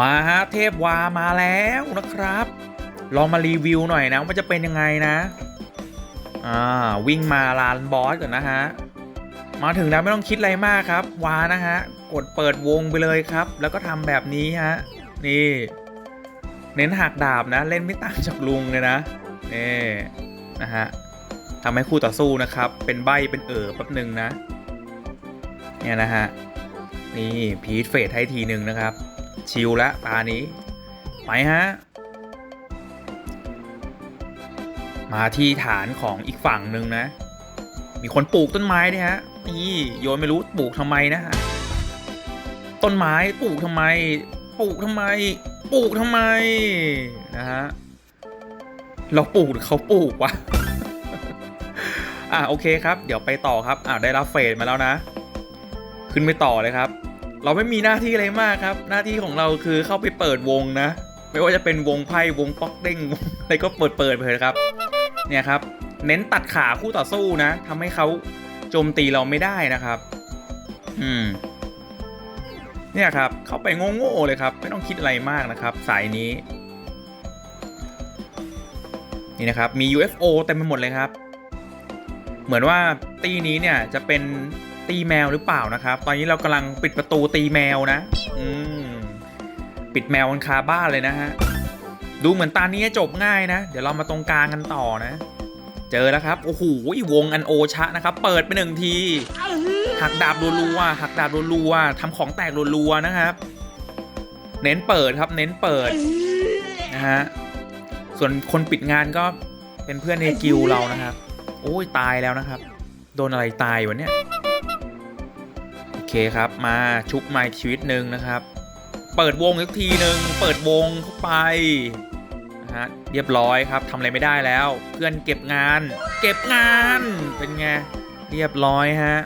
มาฮะเทพวามาแล้วนะครับ ลองมารีวิวหน่อยนะว่าจะเป็นยังไงนะอ่าวิ่งมาลานบอสก่อนนะฮะมาถึงแล้วไม่ต้องคิดอะไรมากครับ วานะฮะกดเปิดวงไปเลยครับ แล้วก็ทำแบบนี้ฮะนี่ เน้นหักดาบนะ เล่นไม่ต่างจากลุงเลยนะนี่นะฮะทำให้คู่ต่อสู้นะครับ เป็นใบเป็นเอ๋อแป๊บหนึ่งนะเนี่ยนะฮะนี่พีทเฟสให้ทีหนึ่งนะครับ ชิลละตานี้ ไปฮะ มาที่ฐานของอีกฝั่งหนึ่งนะ มีคนปลูกต้นไม้ด้วยฮะนี่โยนไม่รู้ปลูกทำไมนะฮะต้นไม้ปลูกทำไม ปลูกทำไม ปลูกทำไมนะฮะเราปลูกหรือเขาปลูกวะอะโอเคครับ เดี๋ยวไปต่อครับอะได้รับเฟสมาแล้วนะ ขึ้นไปต่อเลยครับ เราไม่มีหน้าที่อะไรมากครับ หน้าที่ของเราคือเข้าไปเปิดวงนะ ไม่ว่าจะเป็นวงไพ่วงป๊อกเด้งวงอะไรก็เปิดเปิดไปเลยครับ เนี่ยครับ เน้นตัดขาคู่ต่อสู้นะทำให้เขาโจมตีเราไม่ได้นะครับ อืม เนี่ยครับ เข้าไปโง่ๆเลยครับ ไม่ต้องคิดอะไรมากนะครับ สายนี้ นี่นะครับ มี UFO เต็มไปหมดเลยครับ เหมือนว่าตีนี้เนี่ยจะเป็น ตีแมวหรือเปล่านะครับ ตอนนี้เรากำลังปิดประตูตีแมวนะ อืม ปิดแมวกันคาบ้านเลยนะฮะ ดูเหมือนตานี้จะจบง่ายนะ เดี๋ยวเรามาตรงกลางกันต่อนะ เจอแล้วครับ โอ้โห วงอันโอชะนะครับ เปิดไปหนึ่งที หักดาบรัวๆหักดาบรัวๆทำของแตกรัวๆนะครับ เน้นเปิดครับ เน้นเปิดนะฮะ ส่วนคนปิดงานก็เป็นเพื่อนในกิลเรานะครับ โอ้ยตายแล้วนะครับ โดนอะไรตายวะเนี่ย เคครับ มาชุบไม้ชีวิตหนึ่งนะครับ เปิดวงสักทีหนึ่งเปิดวงเข้าไปนะฮะเรียบร้อยครับทำอะไรไม่ได้แล้ว เพื่อนเก็บงาน เก็บงานเป็นไงเรียบร้อยฮะ